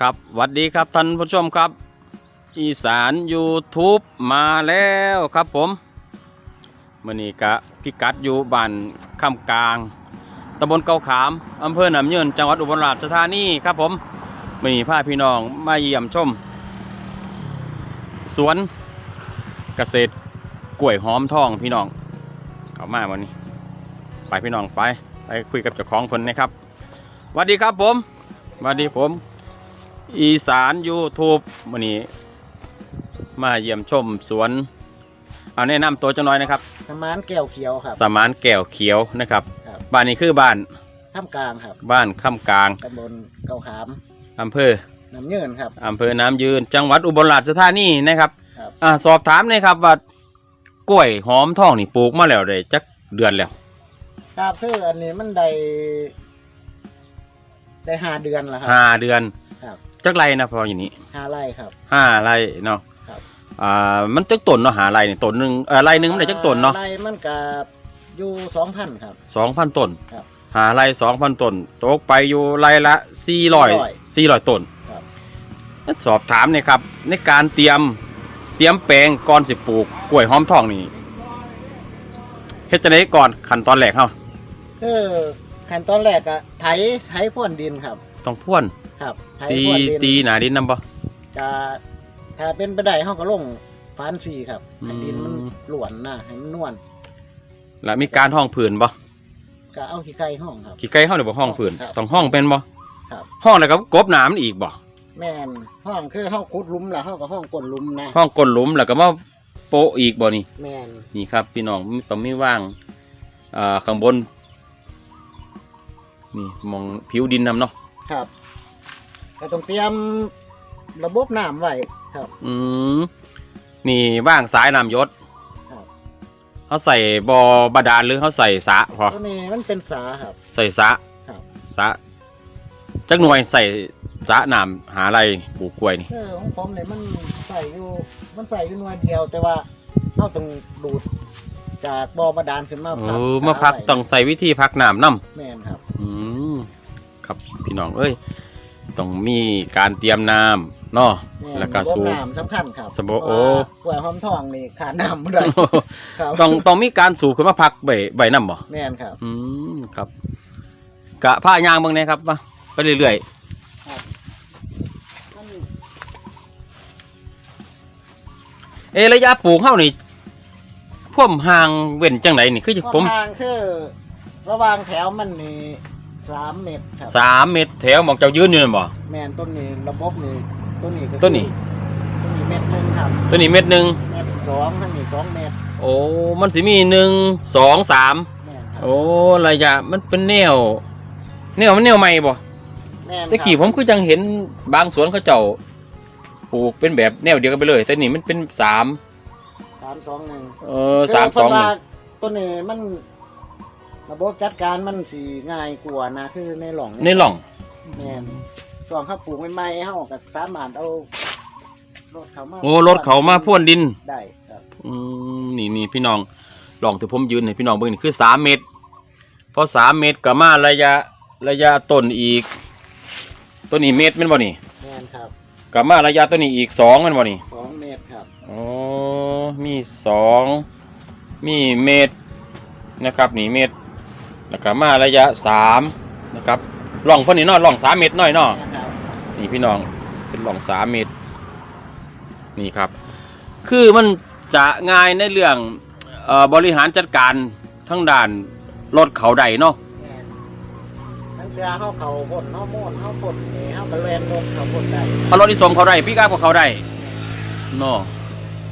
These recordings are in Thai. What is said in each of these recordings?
ครับหวัสดีครับท่านผู้ชมครับ อีสาน YouTube มาแล้วครับผมมื่อนี้กะพิกัดอยู่บ้านคำกลางตำบลเกาขามอำเภอหนำเยินจังหวัดอุบลราชธานีครับผมมื่อนี้พาพี่น้องมาเยี่ยมชม สวนเกษตรกล้วยหอมทองพี่น้องเข้ามาวันนี้ ไปพี่น้องไปไปคุยกับเจ้าของคนนะครับสวัสดีครับผมสวัสดีผม อีสานยูทูบวันนี้ มาเยี่ยมชมสวน เอาแนะนำตัวจังน้อยนะครับ สมานแก้วเขียวครับสมานแก้วเขียวนะครับ ครับบ้านนี้คือบ้านท่ามกลางครับบ้านค่ำกลางตำบลเกาขามอำเภอน้ำเยินครับ อำเภอน้ำยืน จังหวัดอุบลราชธานีนะครับครับ อ่าสอบถามหนะครับว่ากล้วยหอมทองนี่ปลูกมาแล้วได้จักเดือนแล้ว ครับคืออันนี้มันได้ได้ห้าเดือนแล้วครับห้าเดือนครับ จักไรนะพออย่างนี้ห้าไร่ครับ ห้าไรเนาะครับ อ่ามันจักต้นเนาะหาไรนี่ต้นหนึ่งเอ่อไรหนึ่งมันได้จักต้นเนาะไร่มันกับอยู่สองพันครับ สองพันต้นครับหาไรสองพันต้นตกไปอยู่ไรละสี่ร้อยสี่ร้อยต้นครับสอบถามเนี่ยครับ ในการเตรียมเตรียมแปลงก่อนสิปลูกกล้วยหอมทองนี่เฮ็ดจะได้ก่อนขั้นตอนแรกเฮาคือขั้นตอนแรกอะไถไถพ่นดินครับ ต้องพ่วน ครับไถตีพ่นดินตีหนาดินนำบ่จะถ้าเป็นไปได้เขาก็ลงฟานซีครับให้ดินมันอืม หลวนนะให้มันนวลแล้วมีการห้องผืนบ่ก็เอาขี้ไก่ห้องครับ ขี้ไก่เฮาได้บ่ห้องผืนครับต้องห้องเป็นบ่ครับ ห้องแล้วก็กบน้ำมันอีกบ่แม่นห้องคือห้องขุดหลุมแล้วห้องก็ห้องกลนหลุมนะห้องก้นหลุมแล้วก็มาโปะอีกบ่นี่ แม่นนี่ครับพี่น้องมีต้องมีว่างอ่าข้างบน นี่มองผิวดินนำเนาะครับ ก็ต้องเตรียมระบบน้ำไว้ครับ อืมนี่ว่างสายน้ำยศครับ เขาใส่บอบาดาลหรือเขาใส่สระพอตัวนี้มันเป็นสาครับ ใส่สระครับ สระจักหน่วยใส่สระน้ำหาอะไรปลูกกล้วยนี่ เออของผมเนี่ยมันใส่อยู่ มันใส่อยู่หน่วยเดียว แต่ว่าเราต้องดูดจากบ่อบาดาลขึ้นมาเอพักอมาพักไว้ต้องใส่วิธีพักน้ำน้แม่นครับำอืมครับพี่น้องเอ้ย ต้องมีการเตรียมน้ำเนาะม่นแล้วก็ระบบสูบ น้ำสำคัญครับสมบูรณ์โอ้ กล้วยหอมทองนี่ขาดน้ำไม่ได้ครับต้องต้องมีการสูบขึ้นมาพักใบใบน้ำบ่แม่นครับ อืมครับ กะผ้ายางเบางเนี่ยครับมาไปเรื่อยมันๆเอะระยะปลูกเฮานี่พ่วมห่างเว้นจังไหนนี่คือผม ทางคือระหว่างแถวมันนี่ สามเมตรครับสามเมตรแถวหมองเจ้ายืนอยู่นั่นบ่ แม่นต้นนี้ระบบนี่ต้นนี้ก็คือต้นนี้ ต้นนี้เม็ดหนึ่งครับตัวนี้เม็ดหนึ่งเม็ดสองทั้งนี้สองเม็ดโอ้ มันสิมีหนึ่งสองสามแม่นครับโอ้ระยะมันเป็นแนวแนวมันแนวใหม่บ่แม่นตะกี้ผมคือจังเห็นบางสวนเขาเจ้าปลูกเป็นแบบแนวเดียวกันไปเลย แต่นี่มันเป็นสามสามสองหนึ่งเออสามสองหนึ่งต้นนี้มัน ระบบจัดการมันสีง่ายกว่านะคือในหล่องในหล่องแม่นช่วงเขาปลูกใหม่ๆเขาก็สามารถเอารถเขามาโอ้รถเขามาพ่วนดินได้ครับอืมนี่นี่พี่น้องลองที่ผมยืนให้พี่น้องเบิ่งนี่คือสามเมตรพอสามเมตรก็มาระยะระยะต้นอีก ต้นนี้เมตรแม่นบ่นี่แม่นครับก็มาระยะต้นนี้อีกสองแม่นบ่นี่สองเมตรครับอ๋อมีสองมีเมตรนะครับนี่เมตร แล้วก็มาระยะสามนะครับล่องเพิ่นนี่เนาะล่องสามเมตรหน่อยเนาะนะครับนี่พี่น้องเป็นล่องสามเมตร นี่ครับ คือมันจะง่ายในเรื่องเอ่อบริหารจัดการทั้งด่านรถเขาใดเนาะแม่นทั้งเรือเขาเขาพ่นเขาโม่นเขาพ่นนี่เขาก็แลนรถเขาพ่นได้ถ้ารถที่ส่งเขาได้พี่ก้าก็เขาได้เนาะ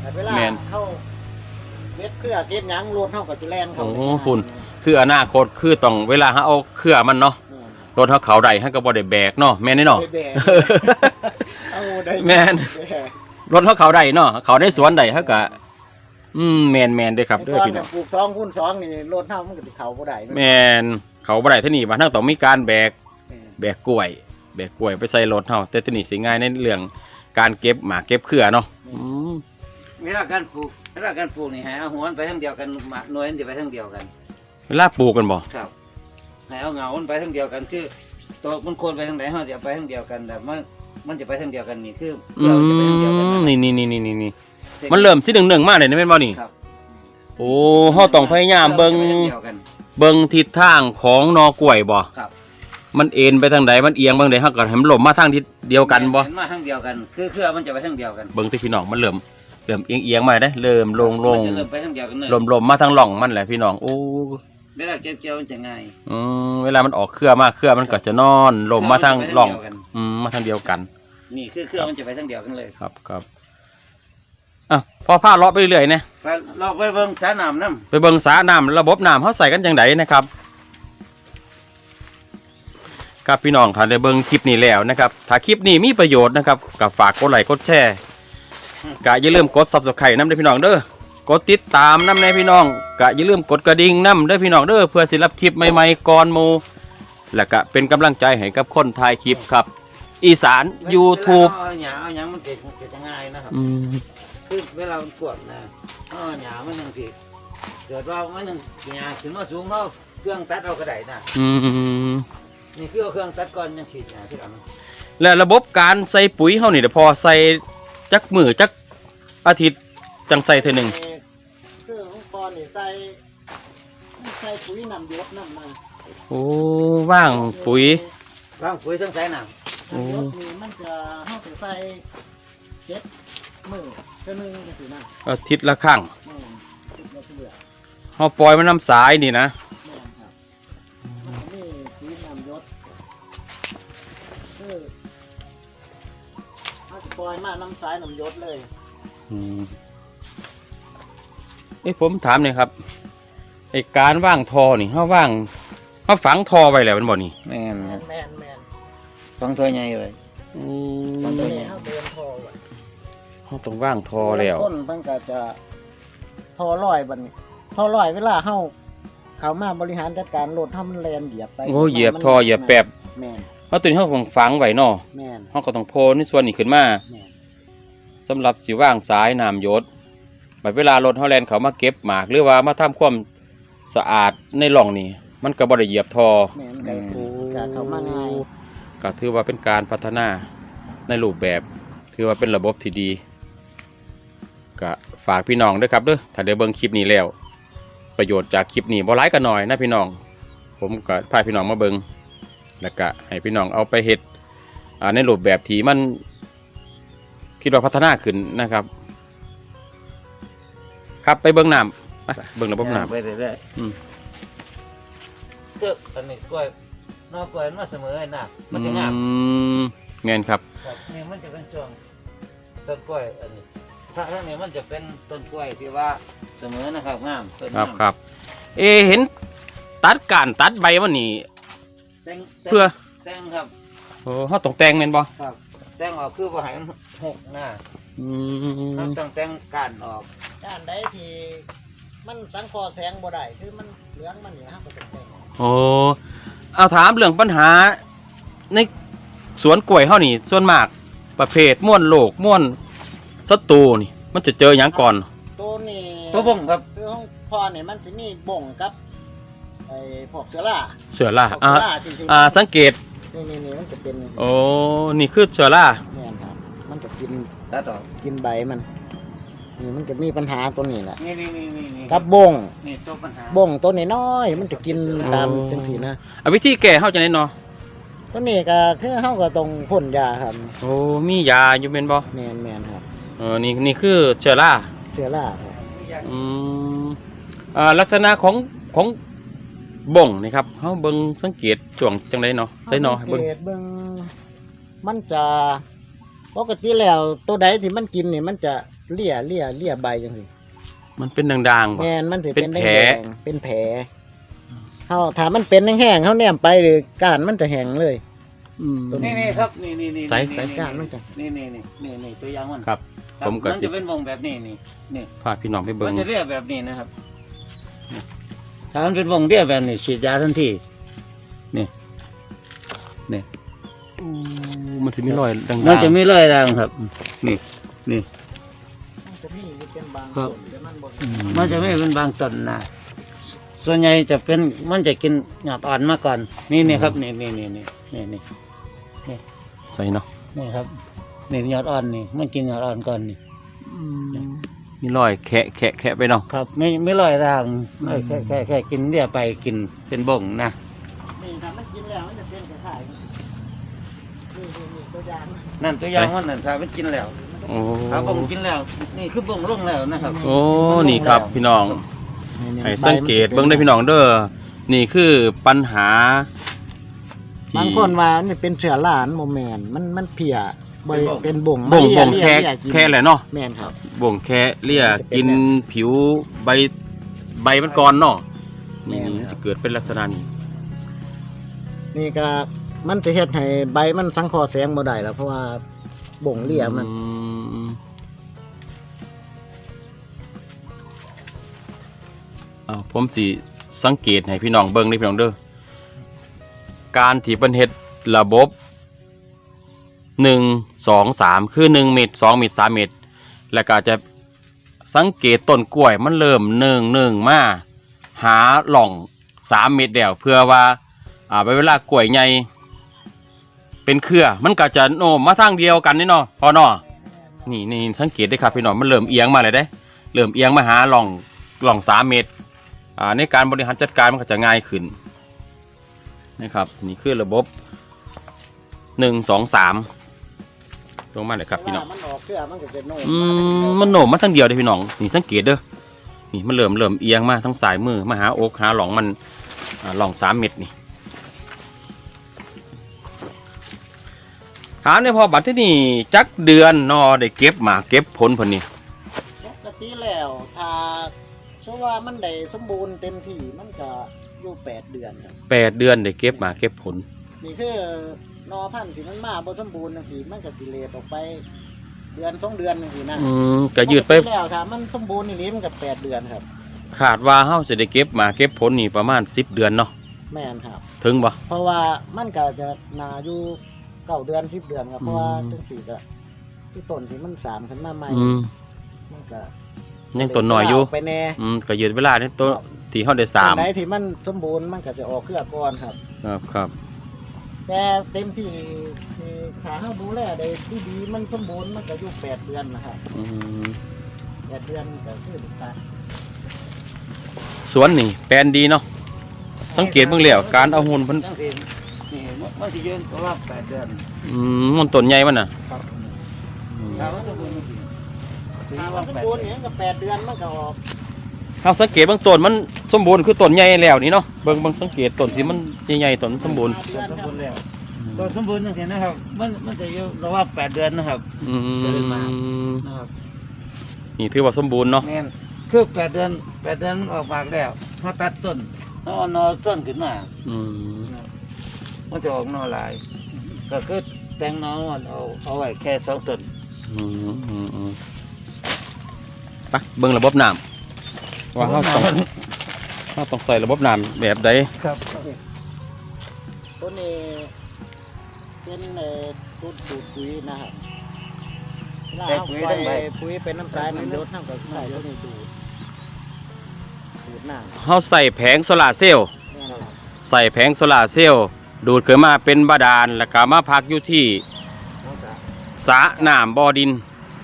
แต่เวลาแม่นเขาเก็บเครือเก็บหยังรถเขาก็จะแลนเขาโอ้ไปคุณคืออนาคตคือต้องเวลาเขาเอาเครือมันเนาะแม่นรถเขาเขาได้ให้ก็บ่ได้แบกเนาะแม่นนี่เนาะ ไปแบกเอาได้แม่นแบก รถเขาเขาได้เนาะเขาได้สวนได้เขาก็อืมแมนแมนเด้อครับเด้อตอนพี่น้อง ปลูกสองคูณสองนี่รถเท่ามันก็สิเขาบ่ได้แมนเขาบ่ได้เท่านี้บางทั้งต้องมีการแบกแบกกล้วย แบกกล้วยไปใส่รถเฮาแต่ตัวนี้สิง่ายในเรื่องการเก็บหมากเก็บเครือเนาะอืมเวลาการปลูก เวลาการปลูกนี่ให้เอาหัวมันไปทางเดียวกันหมากหน่วยมันจะไปทางเดียวกัน เวลาปลูกกันบ่ครับให้เอาเงามันไปทางเดียวกันคือตัวมันโคนไปทางไหนเฮาจะเอาไปทางเดียวกันแต่มันมันจะไปทางเดียวกันนี่คืออืเราจะไปทางเดียวกันมนะนี่นี่นี่นี่นี่นี่มันเริ่มสิหนึ่งหนึ่งๆมาเลยนะแม่นบ่นี่ครับโอ้เฮาต้องพยายามเบิ่งรจะไปทางเดียวกัน เบิ่งทิศทางของนอกล้วยบ่ครับ มันเอ็นไปทางใดมันเอียงบางใดเฮาก็ให้มันหลบมาทางทิศเดียวกันบ่เห็มาทางเดียวกัน คือเครือมันจะไปทางเดียวกัน เบิ่งที่พี่น้องมันเริ่ม เริ่มเอียงเอียงๆมาได้เริ่มลงลงมันจะเริ่มไปทางเดียวกันเลยลมลมมาทางหล่องมันแหละพี่น้องโอ้เวลาเกี่ยวๆมันจะง่ายอืมเวลามันออกเครือมาเครือมันก็จะนอนลมมาทางหล่องเครืมันจะไปทางเดียวกันอืมมาทางเดียวกัน นี่คือเครือมันจะไปทางเดียวกันเลยครับครับอะพอผ้าเลาะไปเรื่อยๆนะไปเราไปเบิ่งสระน้ำน้ไปเบิ่งสาน้ำระบบน้ำเขาใส่กันจังไดนะครับครับพี่น้องถ้าได้เบิ่งคลิปนี้แล้วนะครับ ถ้าคลิปนี้มีประโยชน์นะครับก็ฝากกดไลค์กดแชร์ กะอย่าลืมกด subscribe น้ำเด้อพี่น้องเด้อกดติดตามน้ำในพี่น้องกะอย่าลืมกดกระดิ่งน้ำเด้อพี่น้องเด้อเพื่อสิรับคลิปใหม่ๆก่อนหมูและก็เป็นกำลังใจให้กับคนถ่ายคลิปครับ อีสานำ YouTube เวลาเอาหยาเอาหยังมันจะจะง่ายนะครับ อืมคือเวลามันกวดนะเอาหยามันนึงผิดเกิดว่ามันนึงหยาขึ้นมาสูงเท่าเครื่องตัดเอากระไดนะอืมนี่คือเอาเครื่องตัดก่อนยังฉีดหยาที่หลังและระบบการใส่ปุ๋ยเฮานี่เดี๋ยวพอใส่ จักมือจักอาทิตย์จังใส่เท่อหนึ่งเครื่องของปอนี่ใส่ใส่ปุ๋ยนำยศนำมาโอ้ว่างปุ๋ยวางปุ๋ยทั้งสายน้โอ้นำยศนี่มันจะเฮาสิใส่เจ็ดมือเท่านึงจังซี่นะอาทิตย์ละครั้งแม่นติดแล้วเบื่อเฮาปล่อยมันน้ำสายนี่นะแม่นครับมันก็มีปุ๋ยนำยศคือ เอาสิปล่อยมาน้ำสายนำยศเลยอืมเอ้ยผมถามหน่อยครับไอการว่างทอนี่เฮาว่างเฮาฝังทอไว้แล้วแมันบ่นี่ำแม่นแม่นแม่นแม่นฟังตัวใหญ่เลย อืตอนมนี้เขาเดินทอไว้เฮาต้องว่างทอแล้ว ต้นมันก็จะทอลอยบัดนี้ทอลอยเวลาเฮาเขามาบริหารจัดการรถทำมันแลนเหยียบไปโอ้เหยียบทอเหยียบแปบ แม่น เฮาตัวนี้เฮาต้องฝังไว้เนาะแม่นเฮาก็ต้องโพในส่วนนี้ขึ้นมาแม่นสำหรับสิว่างสายน้ำหยศบัดเวลารถเฮาแลนเขามาเก็บหมากหรือว่ามาทำความสะอาดในร่องนี่มันก็บ่ได้เหยียบทอ แม่นก็ก็เข้ามาง่ายก็ถือว่าเป็นการพัฒนาในรูปแบบ ถือว่าเป็นระบบที่ดีก็ฝากพี่น้องด้วยครับเด้อถ้าได้เบิ่งคลิปนี้แล้ว ประโยชน์จากคลิปนี้บ่หลายก็น้อยนะพี่น้อง ผมก็พาพี่น้องมาเบิ่ง แล้วก็ให้พี่น้องเอาไปเฮ็ดอ่าในรูปแบบที่มันคิดว่าพัฒนาขึ้นนะครับ ครับไปเบิ่งน้ำไปเบิ่งระบบน้ำไปเรื่อยอืมๆคืออันนี้กล้วยนอกกล้วยมันมาเสมอไอ้น่ะมันจะงามอืมแม่นครับครับนี่มันจะเป็นช่วงต้นกล้วยอันนี้ถ้าทางนี้มันจะเป็นต้นกล้วยที่ว่าเสมอนะครับงามต้นครับงามครับ เอะเห็นตัดการตัดใบมันนี่ แต่งเพื่อแต่งครับโอ้เขาต้องแต่งแม่นบ่ครับแต่งออกคือว่าให้มันหกหน้าอืเรามต้องแต่งก้านออกด้านใดที่มันสังเคอแสงบ่ได้คือมันเหลืองมันนี่ฮะก็ต้องแต่งโอ้เอาถามเรื่องปัญหา ในสวนกล้วยเฮานี่ส่วนมากประเภทม่วนโลกม่วนศัตรูนี่ มันจะเจอหยังก่อน ตัวนี้ตัวบ่งครับ คือของพ่อเนี่ยมันจะมีบ่งกับ ไอ้พวกเชื้อราเสือล่าพวกอ่าเชื้อราจริงๆอ่าสังเกต นี่นี่นี่มันจะเป็นโอ้นี่คือเสือล่าแม่นครับมันจะกินตัดออกกินใบมัน นี่มันจะมีปัญหาตัวนี้แหละนี่นี่นี่นี่นี่กับบงนี่ตัวปัญหาบงตัวนี้น้อยๆมันจะกินตามจังสีนะเอาวิธีแก้เฮาจังได๋เนาะตัวนี้ก็คือเฮาก็ต้องพ่นยาครับโอ้มียาอยู่แม่นบ่แมนแมนครับเออนี่นี่คือเชื้อราเชื้อราครับอืมอ่าลักษณะของของ บ่งนี่ครับเฮาเบิ่งสังเกตช่วงจังไดเนาะใส่เนาะให้เบิ่ง สักตเบิ่งมันจะปกติแล้วตัวใดที่มันกินนี่มันจะเลี่ยเลี่ยเลี่ยใบจังซี่มันเป็นด่างๆบ่ แมนมันสิเป็เป็นนแผลแดงๆเป็นแผลเฮาถ้ามันเป็นแห้งๆเฮาแนมไปหรือก้านมันจะแห้งเลย อืมตัวนี่นี่ครับนี่นี่นี่ใส่นี่ใส่นี่ก้านมันจะ นี่นี่นี่นี่นี่ตัวอย่างมันครับครับผมก็มันสิ จะเป็นวงแบบนี้นี่นี่พาพี่น้องไปเบิ่มังนจะเรียบแบบนี้นะครับ ถ้ามันเป็นวงเรียบแบบนี้ฉีดยาทันทีนี่นี่อู้มันสิมีรอยด่างๆมันจะมีรอยด่างครับ นี่นี่มันจะมีอยู่เป็นบางครับส่วนแต่มันบ่อืมันจะไม่เป็นบางต้นนะส่วนใหญ่จะเป็นมันจะกินหยอดอ่อนมาก่อน นี่นี่ครับนี่นี่นี่นี่นี่นี่ใส่เนาะนี่ครับนี่ยอดอ่อนนี่มันกินยอดอ่อนก่อนนี่ มีรอยแคะแคะแคะไปเนาะครับไม่ไม่ลอยรางอืมไม่แค่แค่แค่กินเดียวไปกินเป็นบ่งนะนี่ถ้ามันกินแล้วมันจะเป็นคล้ายๆนี่นี่นี่ตัวอย่างนั่นตัวอย่างมันนั่นถ้ามันกินแล้วโอ้ถ้าบ่งกินแล้ว นี่คือบ่งลงแล้วนะครับโอ้นี่ครับพี่น้องให้สังเกตเบิ่งได้อพี่น้องเด้อนี่คือปัญหาที่บางคนว่านี่เป็นเชื้อราโมแมนมันมันเพีย บ่ได้เป็นบ่งบ่งมาเลียบ่งแค่เลียกินแค่แหละเนาะแม่นครับ บ่งแค่เลี่ยมันจะเป็นกินแบบผิวใบใบมันก่อนเนาะแม่นี่นครับจะเกิดเป็นลักษณะนี้ นี่ก็มันจะเฮ็ดให้ใบมันสังเคราะห์แสงบ่ได้แล้วเพราะว่าบ่งเลียมันอืมอ้าวผมสิสังเกตให้พี่น้องเบิ่งนี่พี่น้องเด้อการที่เพิ่นเฮ็ดระบบ หนึ่งสองสามคือหนึ่งเมตรสองเมตรสามเมตรแล้วก็จะสังเกตต้นกล้วยมันเริ่มหนึ่งหนึ่งมาหาหล่องสามเมตรเดียวเพื่อว่าอ่าเวลากล้วยใหญ่เป็นเครือมันก็จะโน้มมาทางเดียวกันนี่เนาะพอเนาะนี่นี่สังเกตได้ครับพี่น้องมันเริ่มเอียงมาเลยเด้ เริ่มเอียงมาหาหล่องหล่องสามเมตรอ่าในการบริหารจัดการมันก็จะง่ายขึ้นนะครับนี่คือระบบหนึ่งสองสาม ลงมาเลยครับพี่น้องเวลามันออกเครือมันก็จะโน้มอืมมันโหนมมาทั้งเดียวเลยพี่น้องนี่สังเกตเด้อนี่มันเริ่มเริ่มเอียงมาทั้งสายมือมาหาโอกหาหลองมันอ่าหลองสามเม็ดนี่ถามเนี่ยพอบัตรที่นี่จักเดือนนอได้เก็บหมากเก็บผลผลนี่ปกติแล้วถ้าเพราะว่ามันได้สมบูรณ์เต็มที่มันก็อยู่แปดเดือนครับแปดเดือนได้เก็บหมากเก็บผลนี่คือ นอพันธุ์ที่มันมาบ่สมบูรณ์จังซี่มันก็สิเลทออกไป เดือนสองเดือนจังซี่นะอืมก็ยืดไปปกติแล้วถ้ามันสมบูรณ์นี่มันก็แปดเดือนครับ ขาดว่าเฮาจะได้เก็บหมากเก็บผลนี่ประมาณสิบเดือนเนาะแม่นครับ ถึงบ่ เพราะว่ามันก็จะนาอยู่เก้าเดือนสิบเดือนครับเพราะว่าอืม จังสี่ก็ที่ต้นที่มันสามขึ้นมาใหม่อืมมันก็ยังต้นน้อยอยู่ไปแน่อืมก็ยืดเวลาในตัวที่เฮาได้สามต้นไหนที่มันสมบูรณ์มันก็จะออกเครือก่อนครับ ครับครับ แต่เต็มที่ที่ขาเขาดูแลได้ที่ดีมันสมบูรณ์มันก็อยู่แปดเดือนนะครับอืมแปดเดือนก็คือตัดสวนนี่แปลนดีเนาะ สังเกตเบิ่งแล้วการเอาหุ่นเพิ่นจังซี่นี่มันสิยืนประมาณ8เดือนอืมมันต้นใหญ่มันน่ะครับอืมถ้ามันสมบูรณ์จริงถือถ้ามัว่านสมแปดบูรณ์เดืเนี่อนยก็แปดเดือนมันก็ออก เฮาสังเกตเบิ่งต้นมันสมบูรณ์คือต้นใหญ่แล้วนี่เนาะเบิ่งเบิ่งสังเกตต้นที่มันใหญ่ๆต้นมันสมบูรณ์ห้าเดือนสมครับบูรณ์แล้วตัวสมบูรณ์จังซี่นะครับมันมันจะอยู่ระหว่าง8เดือนนะครับอืมนะครับนี่ถือว่าสมบูรณ์เนาะแม่นคือ8เดือน8เดือนมันออกมากแล้วพอตัดต้นเอานอต้นขึ้นมาอืมมันจะออกหนอหลาย ก็คือแต่งหนอมันเอาเอาไว้แค่สองต้นอืมอืมอืมไปเบิ่งระบบน้ำ ว่าเฮาต้องเฮาต้องใส่ระบบน้ำแบบใดครับตัวนี้เป็นเอ่อตัวสูตรปุ๋ยนะครับเวลาเอาไปปุ๋ยเป็นน้ำตาลน้ำยศเท่ากับใส่ตัวนี้ดูดดูดน้ำเฮาใส่แผงโซลาร์เซลล์เนี่ยนะครับใส่แผงโซลาร์เซลล์ดูดขึ้นมาเป็นบาดาลแล้วก็มาพักอยู่ที่เอาซะสระน้ำบ่อดิน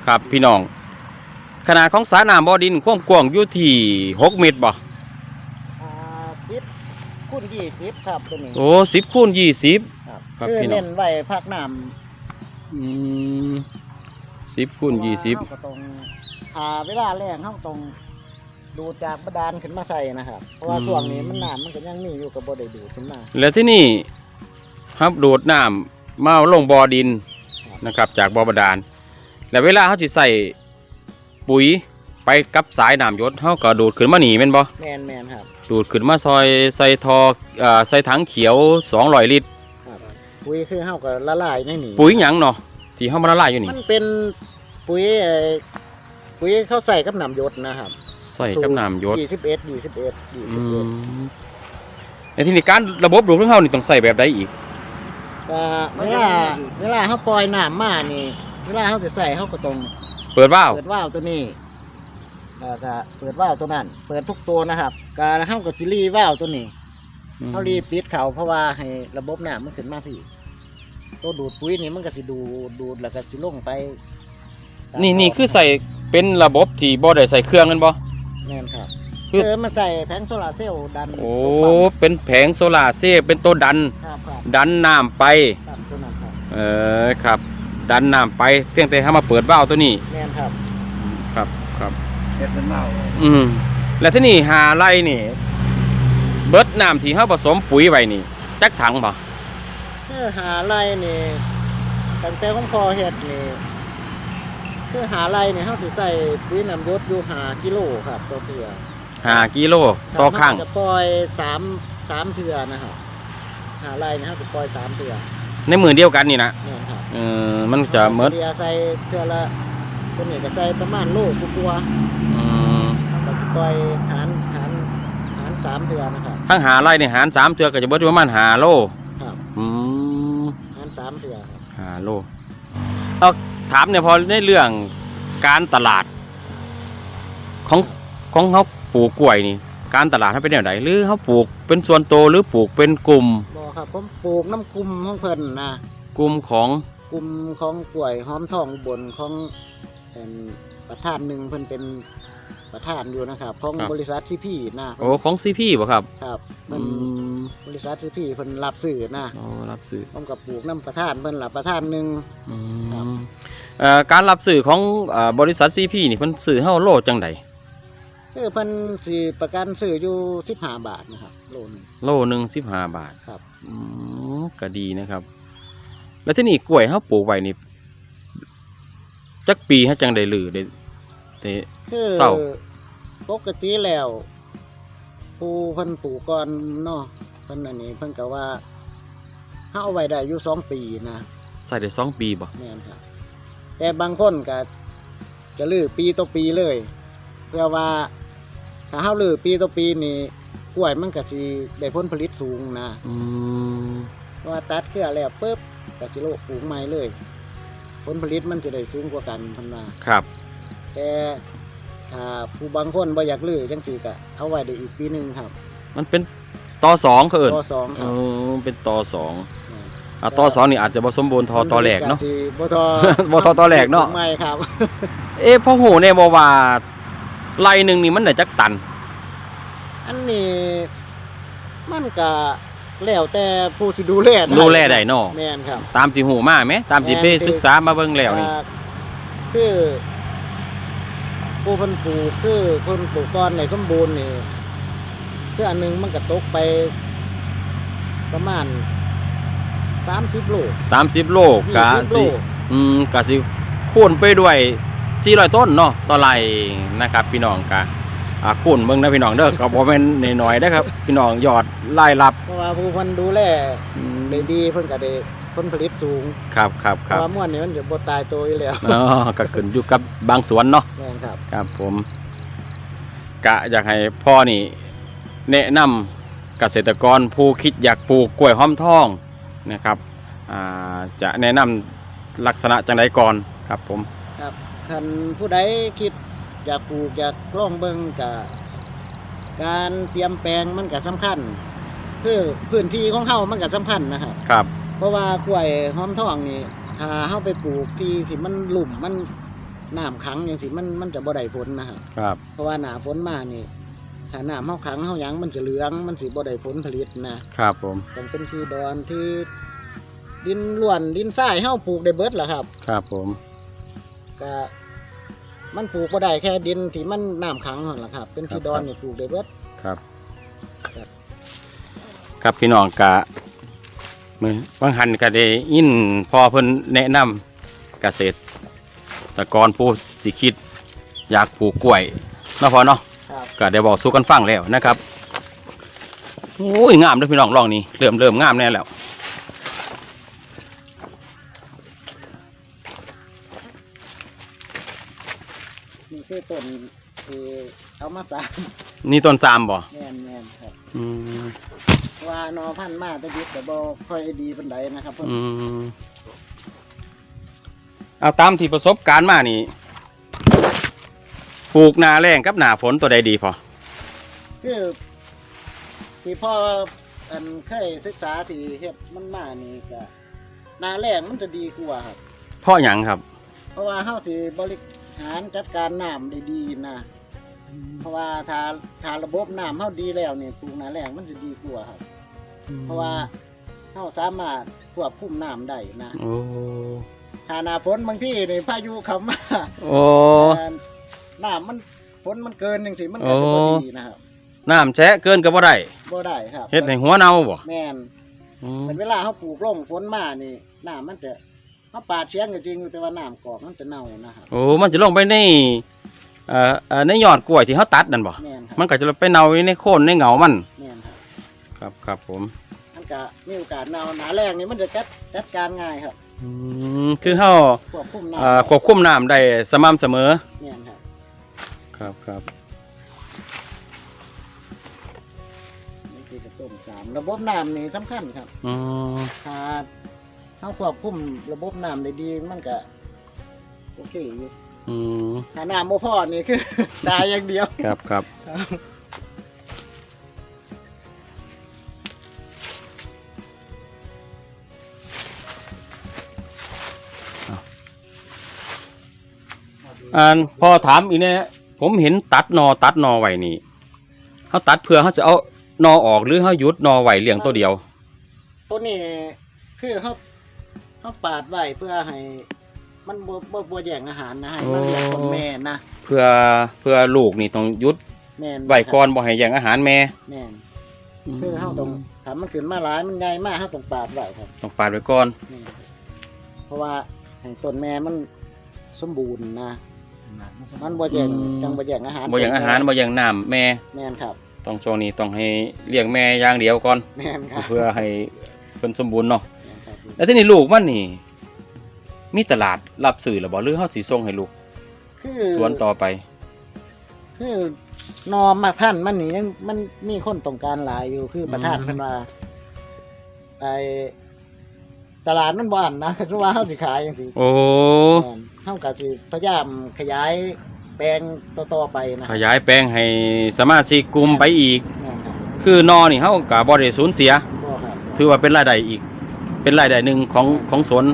ครับพี่น้อง ขนาดของสระน้ำบ่อดินความกว้างอยู่ที่หกเมตรบ่อ่าสิบคูณยี่สิบครับตัวนี้โอ้สิบคูณยี่สิบ ครับครับคือพี่น้อง เน้นไว้พักน้สิบำคูณยี่สิบเพราะว่าเราก็ต้องอ่าเวลาแรกเขาต้องดูดจากบาดาลขึ้นมาใส่นะครับ เพราะว่าช่วงนี้มันน้ำมันก็ยังมีอยู่กับบ่ได้ดูดขึ้นมา แล้วที่นี่ครับดูดน้ำมาลงบ่อดินนะครับ จากบ่อบาดาลแล้วเวลาเขาจะใส่ ปุ๋ยไปกับสายน้ำหยศเขาก็ดูดขึ้นมาหนีแม่นบ่แมนแมนครับ ดูดขึ้นมาซอยใส่ทอเอ่อใส่ถังเขียวสองร้อยลิตร ครับปุ๋ยคือเฮาก็ละลายในนี่ปุ๋ยหยังเนาะที่เฮามาละลายอยู่นี่มันเป็นปุ๋ยเอ่อปุ๋ยเขาใส่กับน้ำหยศนะครับใส่กับน้ำหยศยี่สิบเอ็ดยี่สิบเอ็ดยี่อืสิบเอ็ดมในที่นี้การระบบดูดของเฮานี่ต้องใส่แบบใดอีก เวลาเวลาเขาปล่อยน้ำมานี่ เวลาเขาจะใส่เขาก็ต้องเปิดว่าวเปิดว่าวตัวนี้แล้วก็เปิดว่าวตัวนั้น เปิดทุกตัวนะครับ การเขาก็จิรีว่าวตัวนี้เขารีปิดเขาเพราะว่าให้ระบบน้ำมันขึ้นมาพี่ ตัวดูดปุ๋ยนี่มันก็สิดูดดูดแล้วก็สิลงไปตามนี่นี่ท่คือใส่เป็นระบบที่บ่ได้ใส่เครื่องแมันบ่ แม่นครับคือเออมันใส่แผงโซลาร์เซลล์ดันโอ้ ตัวปั๊มเป็นแผงโซลาร์เซลล์เป็นตัวดัน ครับครับดันน้ำไป ครับตัวนั้นครับ เออครับ ดันน้ำไปเพียงแต่ให้มาเปิดวาล์วตัวนี้ แม่นครับครับครับ เฮ็ดเป็นเมาอืมแล้วที่นี่หาไรนี่ เบิดน้ำที่เฮาผสมปุ๋ยไว้นี่จักถังบ่คือหาไรนี่ตั้งแต่ของพอเฮ็ดนี่คือหาไรนี่เฮาสิใส่ปุ๋ยน้ำยศอยู่5กิโลครับต่อเทื่อหากิโลต่อครั้ง เฮาจะปล่อย3 3เทื่อนะครับหาไรนี่เฮาสิปล่อย3เทื่อ ในมือเดียวกันนี่นะแม่นครับเออมันจะเมิดเดียวใส่เทื่อละตัวนี้ก็ใส่ประมาณโลกว่าอืมๆเราจะปล่อยหารหารหาร3เทื่อนะครับ ทั้งหาไรนี่หารสามเทือก็จะเบิดอยู่ประมาณหาโลครับ อืมหาร3เทื่อครับหาโลเอาถามเนี่ยพอในเรื่องการตลาด ของของเขาปลูกกล้วยนี่ การตลาดเขาเป็นแนวไหนหรือเขาปลูกเป็นส่วนโตวหรือปลูกเป็นกลุ่ม บ่ครับผมปลูกน้ำกลุ่มของเพิ่นนะกลุ่มของกลุ่มของกล้วยหอมทองอุบนของเป็นประธานหนึ่งเพิ่นเป็นประธานอยู่นะครับ ของบริษัทซีพีนะโอ้ของซีพี่บ่ครับครับอืมันมบริษัทซีพีเพิ่นรับซื้อนะโอ้รับซื้อผมกับปลูกน้ำประธานเพิ่นรับประธานหนึ่ง อืครับมเอ่อการรับซื้อของเอ่อบริษัทซีพี่นี่เพิ่นซื้อเฮาโลจังได คือเพิ่นสิประกันซื้ออยู่15บาทนะครับโลหนึงโลหนึ่งสิบห้าบาทครับอืมก็ดีนะครับ แล้วที่นี่กล้วยเขาปลูกไว้นี่จักปีให้จังได้ลือได้ได้ คือเศร้า ปกติแล้วผู้เพิ่นปลูกก่อนเนาะเพิ่นอันนี้เพิ่นก็ว่าเฮาเอาไว้ได้อยู่สองปีนะ ใส่ได้สองปีบ่แม่นครับแต่บางคนก็จะลือปีต่อปีเลย เพื่อว่า ถ้าเฮาลือปีต่อปีนี่กล้วยมันก็สิได้ผลผลิตสูงนะอืมเพราะว่าตัดเครือแล้วปุ๊บก็สิโลกปลูกใหม่เลย ผลผลิตมันจะได้สูงกว่ากันพันมาครับ แต่ถ้าผู้บางคนบ่อยากลือจังซี่ก็เอาไว้ได้อีกปีหนึงครับมันเป็นต่อสองเขาเอิญต่อสองคเอรับอเป็นต่อสองแม่นอะต่อสองนี่อาจจะผสมบูรณ์ทอต่อแหลกเนาะ ผลิตสิบ่ทอ บ่ทอต่อแหลกเนาะ ปลูไม่ครับ เอ๊ะพ่อหูเนี่ยบอกว่า ไรหนึ่งนี่มันได้จักตัน อันนี้มันก็แล้วแต่ผู้สิดูแลได้ดูแลได้เนาะแม่นครับ ตามที่หูมาไหมตามที่ไปแม่นที่ศึกษามาเบิ่งแล้วนี่อ่าคือผู้เพิ่นปลูกคือเพิ่นปลูกก้อนในสมบูรณ์นี่คืออันหนึงมันก็ตกไป ประมาณ30โลสามสิบโลกะ20โลสิอืมกะสิคูณไปด้วย 400 ต้นเนาะต่อไร่นะครับ พี่น้องกะอ่าคูณเบิ่งนะพี่น้องเด้อก็บ่แม่นน้อยๆนะครับ พี่น้องยอดรายรับเพราะว่าผู้เพิ่นดูแลอืมได้ดีเพิ่นก็ได้ผลผลิตสูงครับครับเพครับราะว่าม่วนนี่มันจะบ่ตายตัวอยู่แล้วอ๋อก็ขึ้นอยู่กับบางสวนเนาะแม่นครับครับผมกะอยากให้พ่อนี่แนะนำเกษตรกรผู้คิดอยากปลูกกล้วยหอมทองนะครับอ่าจะแนะนำลักษณะจังไดก่อนครับผมครับ ท่านผู้ใดคิดอยากปลูกอยากลองเบิ่งก็การเตรียมแปลงมันก็สำคัญ คือพื้นที่ของเฮามันก็สำคัญนะครับ ครับ เพราะว่ากล้วยหอมทองนี่ถ้าเฮาไปปลูกที่ที่มันหลุมมันน้ำขังอย่างสิมันมันจะบ่ได้ผลนะครับครับ เพราะว่าหน้าฝนมานี่ถ้าน้ำเฮาขังเฮาหยังมันจะเหลืองมันสิบ่ได้ผลผลิตนะครับผม ต้องเป็นที่ดอนที่ดินล้วนดินทรายเฮาปลูกได้เบิดล่ะครับ ครับผม ก็มันปลูกบ่ได้แค่ดินที่มันน้ำขังนั่นแหละครับ เป็นที่ดอนนี่ปลูกได้เบิด ครับ ครับพี่น้องกะมือบางหันก็ได้ยินพ่อเพิ่นแนะนำเกษตรตรกรผู้สิคิด อยากปลูกกล้วยเนาะพอเนาะครับ ก็ได้บอกสู้กันฟังแล้วนะครับโอ้ยงามเลยพี่น้องลองนี่เริ่มเริ่มงามแน่แล้ว คือต้นที่เอามาสร้างนี่ต้นซามบ่แม่นแม่นครับ อืมว่านอพันธุ์มาแตะบิดแต่บ่ค่อยดีปานใดนะครับเพิ่นอืมเอาตามที่ประสบการณ์มานี่ปลูกหนาแรงกับหนาฝนตัวใดดีพอคือที่พ่ออันเคยศึกษาที่เฮ็ดมันมานี่ก็หนาแรงมันจะดีกว่าครับ เพราะหยังครับ เพราะว่าเฮาสิบริ หารจัดการน้ำได้ดีนะเพราะว่าถ้าถ้าระบบน้ำเฮาดีแล้วเนี่ยปลูกหนาแรงมันจะดีกว่าครับ เพราะว่าเฮาสามารถควบคุมน้ำได้นะโอ้ถ้าหน้าฝนบางที่นี่พายุเข้ามาโอ้อ่าน้ำมันฝนมันเกินจังซี่มันก็จะโอ้บ่ดีนะครับน้ำแฉะเกินก็บ่ได้บ่ได้ครับเฮ็ดให้หัวเน่าบ่แม่นอืมเป็นเวลาเฮาปลูกลงฝนมานี่น้ำมันจะ เฮาปาดเชียงก็จริงอยู่แต่ว่าน้ำกอกมันจะเน่านะครับโอ้ มันจะลงไปในเอ่อเอ่อในยอดกล้วยที่เฮาตัดนั่นบ่ แม่นครับมันก็จะไปเน่าอยู่ในโคนในเหงามัน แม่นครับครับครับผม มันก็มีโอกาสเน่าหนาแรงนี่มันจะจัดจัดการง่ายครับอืมคือเฮาควบคุมน้ำเอ่อควบคุมน้ำได้สม่ำเสมอ แม่นครับครับครับนี่คือกระต้มสามระบบน้ำนี่สำคัญครับอืม ถ้า เฮาควบคุมระบบน้ำได้ดีมันก็โอเคอยู่อืมถ้าน้ำบ่พอนี่คือ ตายอย่างเดียว ครับครับอ่านพอถามอีกเนี่ยผมเห็นตัดนอตัดนอไว้นี่เขาตัดเพื่อเขาจะเอานอออกหรือเขาหยุดนอไว้เลี้ยงตัวเดียว ตัวนี้คือเขา เขาปาดไว้เพื่อให้ มันบ่บ่บ่แย่งอาหารนะให้มันเลี้ยงคนแม่นะเพื่อเพื่อลูกนี่ต้องหยุดแม่นไว้ก่อนบ่ให้แย่งอาหารแม่แม่นคือเฮาต้องถ้ามันขึ้นมาหลายมันใหญ่มากเฮาต้องปาดไว้ครับต้องปาดไว้ก่อนแม่นเพราะว่าให้ต้นแม่มันสมบูรณ์นะมันบ่แย่งจังบ่แย่งอาหารบ่แย่งอาหารบ่แย่งน้ำแม่แม่นครับต้องช่วงนี้ต้องให้เลี้ยงแม่อย่างเดียวก่อนแม่นครับเพื่อให้เพิ่นสมบูรณ์เนาะ แม่นครับแล้วทีนี้ลูกมันนี่ มีตลาดรับซื้อหรือบ่หรือเฮาสิส่งให้ลูก คือสวนต่อไป คือนอมมาพันธุ์มันนี่ยังมันมีคนต้องการหลายอยู่คือประธานอืม เพิ่นว่าไอตลาดมันบ่อันนะคือว่าเฮาสิขายจังซี่โอ้แม่นเฮาก็สิพยายามขยายแปลงต่อๆไปนะขยายแปลงให้สมาชิกกลุ่มไปอีกแม่นครับคือนอนี่เฮาก็บ่ได้สูญเสีย บ่ครับถือว่าเป็นรายได้อีก เป็นรายได้หนึ่งของของสวน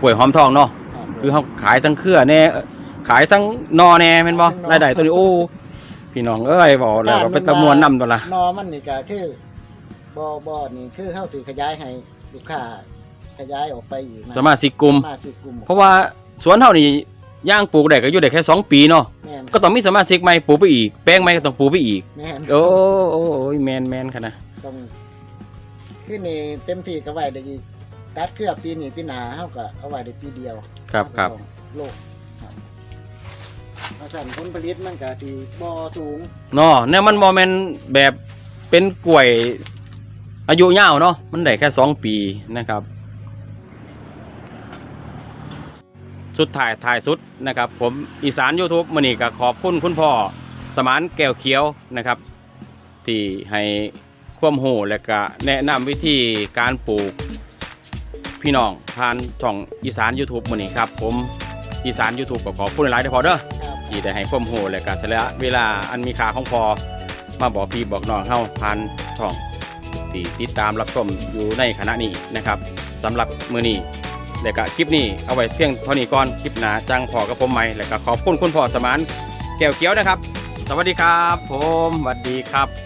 กล้วยหอมทองเนาะรับคือเฮาขายทั้งเครือแน่เอ่อขายทั้งนอแน่แม่นบ่ทั้งนอรายได้ตัวนี้โอ้พี่น้องเอ้ยบอกแล้วว่าเป็นตะมวนนำตัวละนอมันนี่ก็คือบ่บ่นี่คือเฮาสิขยายให้ลูกค้าขยายออกไปอีกนะสมาชิกกลุ่มสมาชิกกลุ่มเพราะว่าสวนเฮานี่ย่างปลูกได้ก็อยู่ได้แค่สองปีเนาะแม่นก็ต้องมีสมาชิกใหม่ปลูกไปอีก แปลงใหม่ก็ต้องปลูกไปอีกแม่นโอ้โอ้โอ้ยแมนแมนค่ะนะต้องคือนี่เต็มที่ก็ไว้ได้อีก ตัดเครือปีนี้ปีหน้าเฮาก็เอาไว้ได้ปีเดียวครับครับโลกครับเพราะฉะนั้นผลผลิตมันก็สิบ่สูงเนาะเนี่ยมันบ่แม่นแบบเป็นกล้วย อายุยาวเนาะมันได้แค่สองปีนะครับ สุดท้ายท้ายสุดนะครับ ผมอีสาน YouTube มื้อนี้ก็ขอบคุณคุณพ่อสมานแก้วเขียวนะครับ ที่ให้ความรู้และก็แนะนำวิธีการปลูก พี่น้องผ่านช่องอีสาน YouTube มื้อนี้ครับ ผมอีสาน YouTube ก็ขอบคุณหลายๆเด้อพอเด้อครับที่ได้ให้ความรู้และก็เสละเวลาอันมีค่าของพอมาบอกพี่บอกน้องเฮาผ่านช่องที่ติดตามรับชมอยู่ในขณะนี้นะครับสำหรับมือนี้และก็คลิปนี้เอาไว้เพียงเท่านี้ก่อนคลิปหน้าจังพอกับผมใหม่และก็ขอบคุณคุณพ่อสมานแก้วเขียวนะครับ สวัสดีครับ ผมสวัสดีครับ